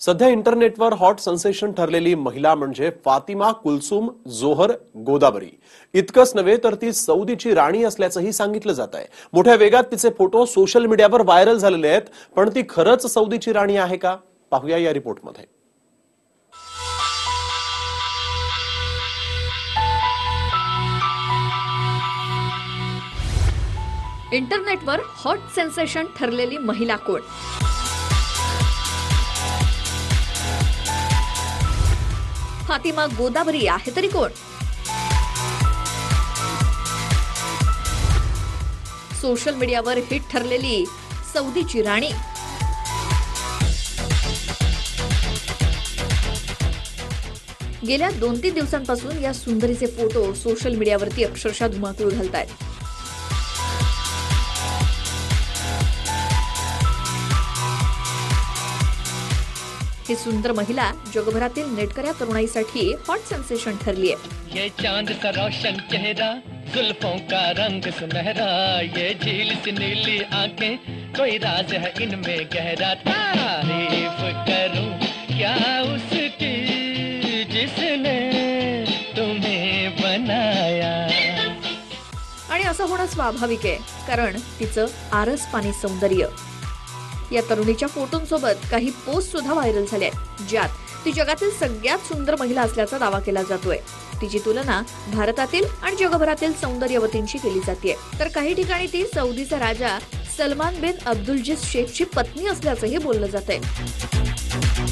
सध्या इंटरनेटवर हॉट सन्सेशन ठरलेली महिला म्हणजे फातिमा कुलसुम जोहर गोदाबरी इतकंच नव्हे तर ती सौदीची राणी असल्याचंही सांगितलं जात आहे. मोठ्या वेगात तिचे फोटो सोशल मीडियावर व्हायरल झालेले आहेत पण ती खरंच सौदीची राणी आहे का? पाहूया या रिपोर्टमध्ये. इंटरनेटवर हॉट सेन्सेशन ठरलेली महिला कोण? फातिमा गोदावरी आहे तरी कोण? सोशल मीडियावर हिट ठरलेली सौदीची राणी. गेल्या दोन तीन दिवसांपासून या सुंदरीचे फोटो सोशल मीडियावरती अक्षरशः धुमाकूळ घालतायत. ही सुंदर महिला जगभरातील नेटकऱ्या तरुणाईसाठी हॉट सेन्सेशन ठरली आहे ये चांद सा रोशन चेहरा जुल्फों का रंग सुनहरा ये झील सी नीली आंखें कोई राज है इनमें गहरा तारीफ करूं क्या उसकी जिसने तुम्हें बनाया? आणि असं होणं स्वाभाविक आहे कारण तिचं आरस पाणी सौंदर्य. या तरुणीच्या फोटोंसोबत काही पोस्ट सुद्धा व्हायरल झाल्या आहेत ज्यात ती जगातील सगळ्यात सुंदर महिला असल्याचा दावा केला जातोय. तिची तुलना भारतातील आणि जगभरातील सौंदर्यवतींशी केली जाते तर काही ठिकाणी ती सौदीचा राजा सलमान बिन अब्दुलजीज शेखची पत्नी असल्याचंही बोललं जात आहे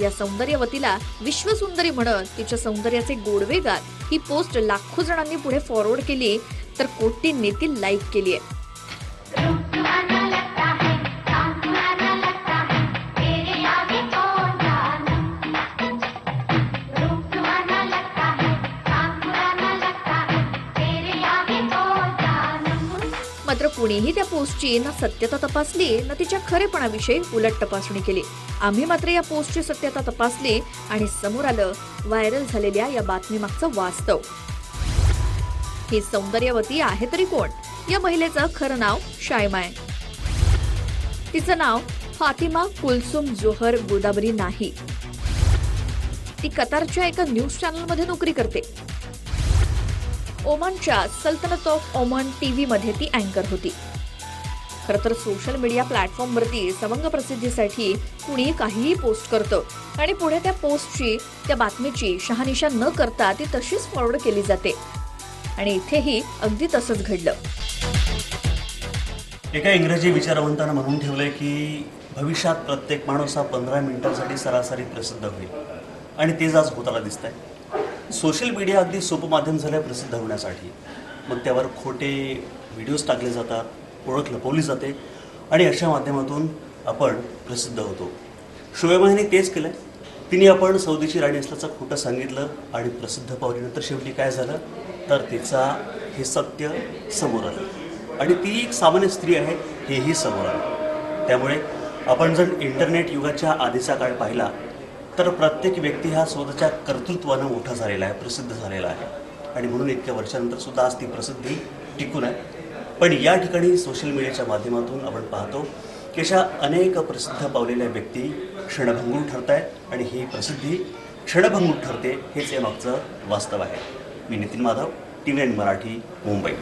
या सौंदर्यवतीला विश्वसुंदरी म्हणत तिच्या सौंदर्याचे गोडवे गात ही पोस्ट लाखो जणांनी पुढे फॉरवर्ड केली तर कोटींनी ती लाईक केली आहे मात्र कुणीही त्या पोस्टची ना सत्यता तपासली ना तिच्या खरेपणाविषयी उलट तपासणी केली. आम्ही मात्र या पोस्टची सत्यता तपासली आणि समोर आलं व्हायरल झालेल्या या बातमीमागचं वास्तव. ही सौंदर्यवती आहे तरी कोण? या महिलेचं खरं नाव शायमा आहे तिचं नाव फातिमा कुलसुम जोहर गोदावरी नाही. ती कतारच्या एका न्यूज चॅनलमध्ये नोकरी करते. ओमानच्या सल्तनत ऑफ ओमान टीव्ही मध्ये ती अँकर होती. खरं तर सोशल मीडिया प्लॅटफॉर्मवरती समंग प्रसिद्धीसाठी कुणी काहीही पोस्ट करतं आणि पुढे त्या पोस्टची त्या बातमीची शहानिशा न करता ती तशीच फॉरवर्ड केली जाते. आणि इथेही अगदी तसंच घडलं. एका इंग्रजी विचारवंतानं म्हणून ठेवलंय की भविष्यात प्रत्येक माणूस हा पंधरा मिनिटांसाठी सरासरी प्रसिद्ध होईल. आणि तेच आज होताना दिसत आहे सोशल मीडिया अगदी सोपं माध्यम झालं प्रसिद्ध होण्यासाठी. मग त्यावर खोटे व्हिडिओज टाकले जातात ओळख लपवली जाते आणि अशा माध्यमातून आपण प्रसिद्ध होतो. शोएबाने तेच केलं तिने आपण सौदीची राणी असल्याचं खोटं सांगितलं आणि प्रसिद्ध पावलीनंतर शेवटी काय झालं? तर तिचा हे सत्य समोर आलं. आणि ती एक सामान्य स्त्री आहे हेही समोर आलं. त्यामुळे आपण जर इंटरनेट युगाच्या आधीचा काळ पाहिला तर प्रत्येक व्यक्ती हा स्वतःच्या कर्तृत्वानं मोठा झालेला आहे प्रसिद्ध झालेला आहे. आणि म्हणून इतक्या वर्षानंतर सुद्धा आज ती प्रसिद्धी टिकून आहे. पण या ठिकाणी सोशल मीडियाच्या माध्यमातून आपण पाहतो की अशा अनेक प्रसिद्ध पावलेल्या व्यक्ती क्षणभंगूर ठरत आहेत आणि ही प्रसिद्धी क्षणभंगूर ठरते हेच यामागचं वास्तव आहे. मी नितीन माधव टी व्ही मराठी मुंबई.